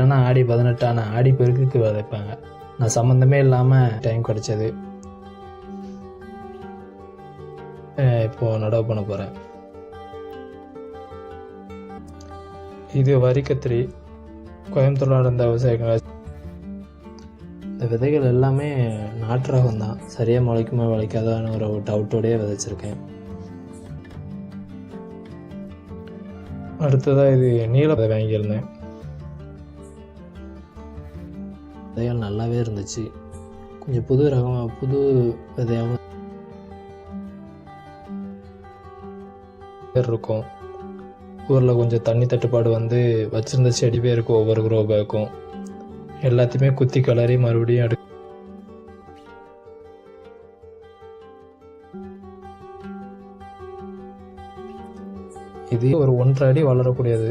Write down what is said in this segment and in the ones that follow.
இல்லைன்னா ஆடி பதினெட்டான ஆனால் ஆடி பெருக்குக்கு விதைப்பாங்க நான் சம்மந்தமே இல்லாமல் டைம் கிடச்சது. இப்போது நடவு பண்ண போகிறேன் இது வரி கத்திரி கோயம்புத்தூரில் நடந்த விவசாயிகள். இந்த விதைகள் எல்லாமே நாட்டு ரகம் தான். சரியாக முளைக்குமா முளைக்காதான்னு ஒரு டவுட்டோடயே விதைச்சிருக்கேன். அடுத்ததாக இது நீல வாங்கியிருந்தேன். விதைகள் நல்லாவே இருந்துச்சு. கொஞ்சம் புது ரகமாக புது விதையாகவும் இருக்கும். ஊரில் கொஞ்சம் தண்ணி தட்டுப்பாடு வந்து வச்சிருந்த செடி பேருக்கும் ஒவ்வொரு க்ரோ பேக்கும் எல்லாத்தையுமே குத்தி கிளறி மறுபடியும் எடு இது ஒரு ஒன்றரை அடி வளரக்கூடியது.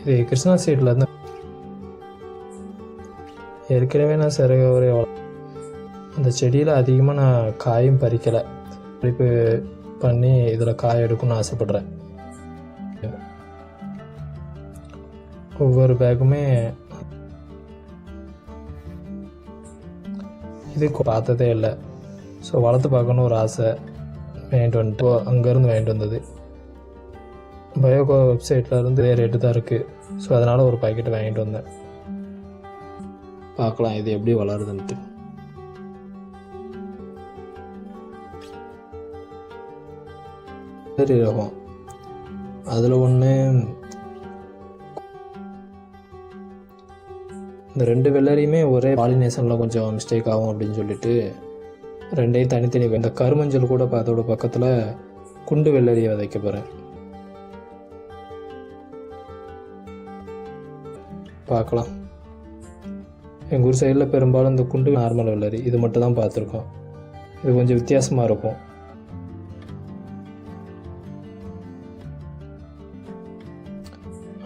இது கிருஷ்ணா சைடில் இருந்து ஏற்கனவே நான் சிறகு ஒரு அந்த செடியில் அதிகமாக நான் காயும் பறிக்கலை. பறிப்பு பண்ணி இதில் காய் எடுக்கணும்னு ஆசைப்பட்றேன். ஒவ்வொரு பேக்குமே இது பார்த்ததே இல்லை. ஸோ வளர்த்து பார்க்கணும் ஒரு ஆசை. வாங்கிட்டு வந்துட்டு அங்கேருந்து வாங்கிட்டு வந்தது. பயோகோ வெப்சைட்டில் இருந்து ரேட்டு தான் இருக்குது ஸோ அதனால் ஒரு பாக்கெட் வாங்கிட்டு வந்தேன். பார்க்கலாம் இது எப்படி வளருதுன்ட்டு. சரி ரகம். அதில் ஒன்று இந்த ரெண்டு வெள்ளரியுமே ஒரே பாலினேஷனில் கொஞ்சம் மிஸ்டேக் ஆகும் அப்படின்னு சொல்லிட்டு ரெண்டையும் தனித்தனி இந்த கருமஞ்சள் கூட இப்ப அதோட பக்கத்தில் குண்டு வெள்ளரியை விதைக்க போகிறேன் பார்க்கலாம். எங்கள் ஊர் சைடில் பெரும்பாலும் இந்த குண்டு நார்மல் வெள்ளரி. இது மட்டும் தான் பார்த்துருக்கோம். இது கொஞ்சம் வித்தியாசமாக இருக்கும்.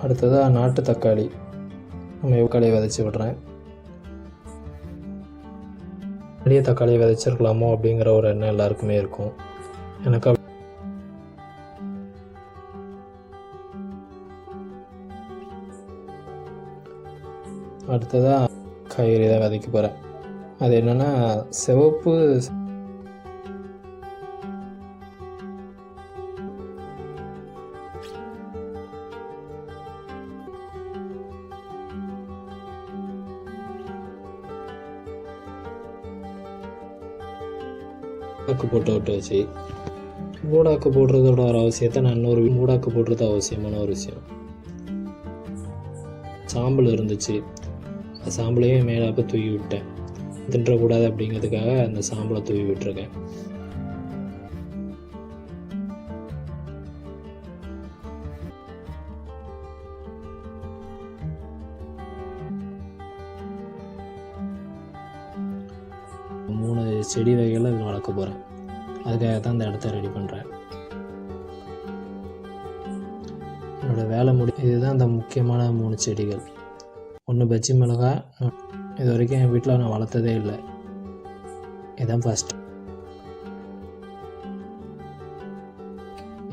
அடுத்ததாக நாட்டு தக்காளி. நம்ம எவ்வளோ விதைச்சி விடுறேன்? வெளியே தக்காளியை விதைச்சிருக்கலாமோ அப்படிங்கிற ஒரு எண்ணம் எல்லாருக்குமே இருக்கும். எனக்கு அடுத்ததாக காய்கறி தான் விதைக்க போகிறேன் அது என்னென்னா சிவப்பு மூடாக்கு போட்டு விட்டு வச்சு மூடாக்கு போடுறதோட ஒரு அவசியத்தை நான் இன்னொரு மூடாக்கு போடுறது அவசியமான ஒரு விஷயம். சாம்பல் இருந்துச்சு. அந்த சாம்பலையும் மேலாப்பு தூக்கி விட்டேன். தின்றக்கூடாது அப்படிங்கிறதுக்காக அந்த சாம்பலை தூவி விட்டுருக்கேன். மூணு செடி வகைகளை இதில் வளர்க்க போகிறேன் அதுக்காக தான் இந்த இடத்த ரெடி பண்ணுறேன் என்னோட வேலை முடி இதுதான் அந்த முக்கியமான மூணு செடிகள். ஒன்று பச்சி மிளகா இது வரைக்கும் என் வீட்டில் நான் வளர்த்ததே இல்லை. இதுதான் ஃபஸ்ட்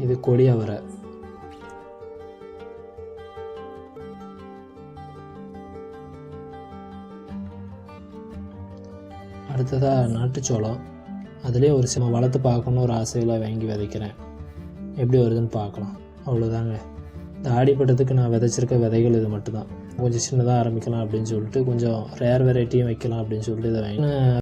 இது கொடி அவரை. அடுத்ததாக நாட்டுச்சோளம். அதுலேயே ஒரு சில வளர்த்து பார்க்கணுன்னு ஒரு ஆசையில் வாங்கி விதைக்கிறேன். எப்படி வருதுன்னு பார்க்கலாம். அவ்வளோதாங்க இந்த ஆடிப்பட்டத்துக்கு நான் விதைச்சிருக்க விதைகள் இது மட்டும்தான். கொஞ்சம் சின்னதாக ஆரம்பிக்கலாம் அப்படின்னு சொல்லிட்டு கொஞ்சம் ரேர் வெரைட்டியும் வைக்கலாம் அப்படின்னு சொல்லிட்டு இதை வாங்கி